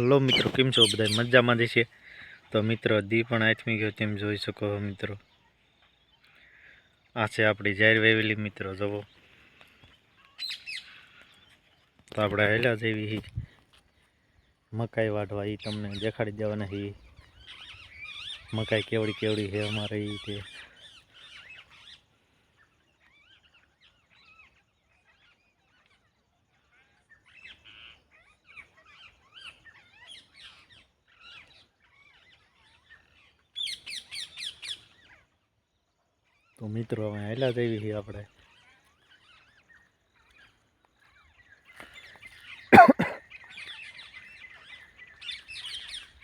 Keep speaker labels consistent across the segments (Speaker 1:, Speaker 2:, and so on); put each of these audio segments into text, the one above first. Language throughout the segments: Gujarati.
Speaker 1: હલો મિત્રો, કેમ છો બધા? મજામાં જ છે. તો મિત્રો, દી પણ આથમી ગયો તેમ જોઈ શકો છો મિત્રો. આ છે આપણી જાહેર વેવેલી મિત્રો જવો તો આપણે હેલા જેવી મકાઈ વાઢવા એ તમને દેખાડી દેવાના હી. મકાઈ કેવડી કેવડી છે અમારે તે. તો મિત્રો હવે હેલા જેવી હી આપણે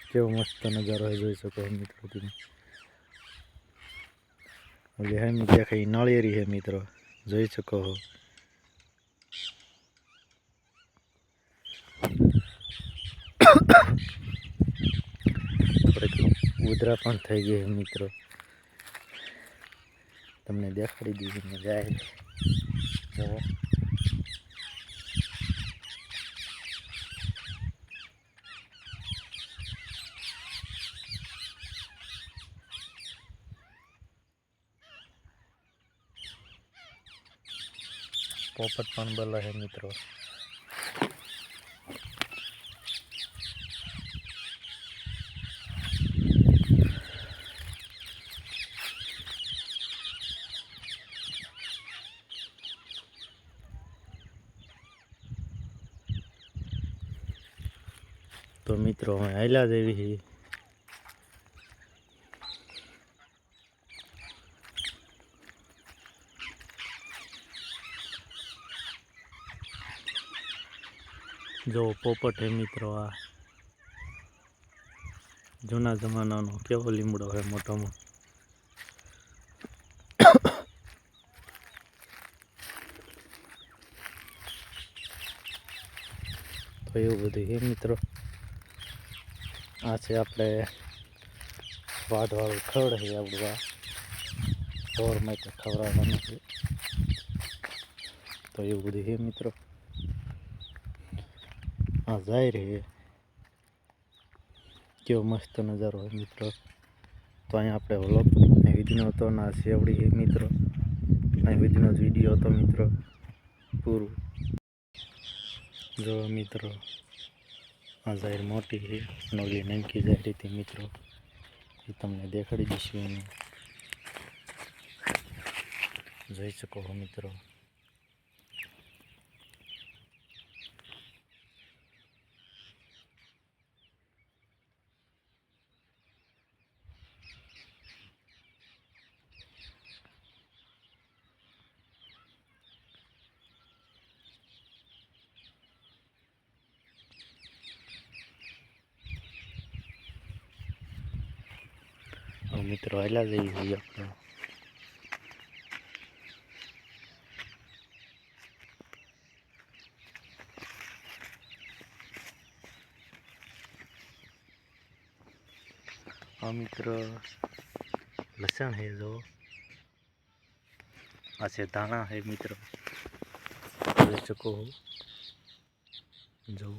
Speaker 1: કેવો મસ્ત નજારો છે જોઈ શકો છો મિત્રો તમે હવે હેમ દેખાય નાળિયેરી હે મિત્રો જોઈ શકો છો થોડીક ઉધરા પણ થઈ ગઈ છે મિત્રો તમને દેખાડી દીધી જાય જુઓ પોપટ પણ બોલે છે મિત્રો. તો મિત્રો, અમે આયલા જેવી છીએ. જો, પોપટ હે મિત્રો આ જૂના જમાનાનો કેવો લીમડો હે મોટોમાં તો એવું બધું હે મિત્રો. આ છે આપણે વાઢવાળું ખડ છે આપણું આ ઢોરમાં તો ખવડાવવાનું છે. તો એવું બધું છે મિત્રો. આ જાય રે કેવો મસ્ત નજારો હોય મિત્રો. તો અહીંયા આપણે વ્લોગ વિધિનો હતો ના સેવડી છે મિત્રો. અહીં વિધિનો જ વીડિયો હતો મિત્રો. પૂરું. જો મિત્રો આ જાહેર મોટી છે. નોલી નંકી જાહેર હતી મિત્રો. એ તમને દેખાડી દઈશું એને. જોઈ શકો મિત્રો. હવે મિત્રો હાલ્યા જઈએ છીએ આપણે હા મિત્રો લસણ હે જો આ છે ધાણા હે મિત્રો જોઈ જો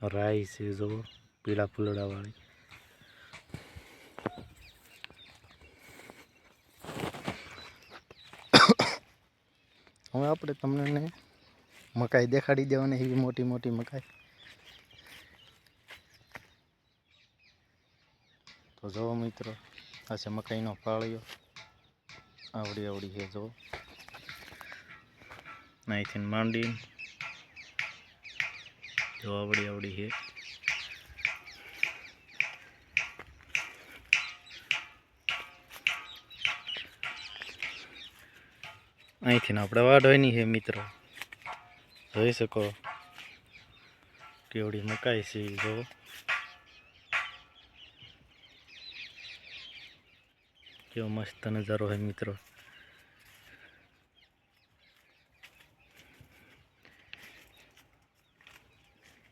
Speaker 1: રાઈ છે જો પીળા ફૂલડા વાળી હવે આપણે તમને ને મકાઈ દેખાડી દેવાની એવી મોટી મોટી મકાઈ તો જુઓ મિત્રો આ છે મકાઈનો પાળિયો આવડી આવડી છે જુઓ અહીંથી માંડી જો આવડી આવડી છે. અહીંથી આપણે વાઢવાની છે મિત્રો. જોઈ શકો. કેવડી મકાઈ છે જો. કેવો મસ્ત નજારો છે મિત્રો.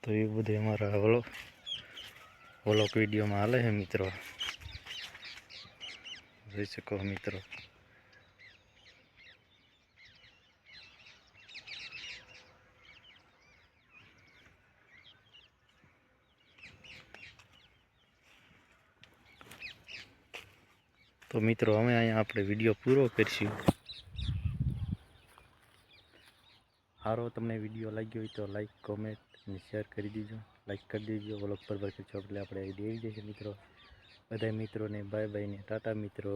Speaker 1: તો એ બધું અમારા વલો વ્લોગ વિડીયોમાં હાલે છે મિત્રો. જોઈ શકો મિત્રો. તો મિત્રો, અમે અહીંયા આપણે વીડિયો પૂરો કરીશું. સારો તમને વીડિયો લાગ્યો હોય તો લાઈક, કોમેન્ટ અને શેર કરી દીજો લાઈક કરી દેજો. વ્લોગ પર પર એટલે આપણે દેવી જશે મિત્રો. બધા મિત્રોને બાય બાય ને, ટાટા મિત્રો.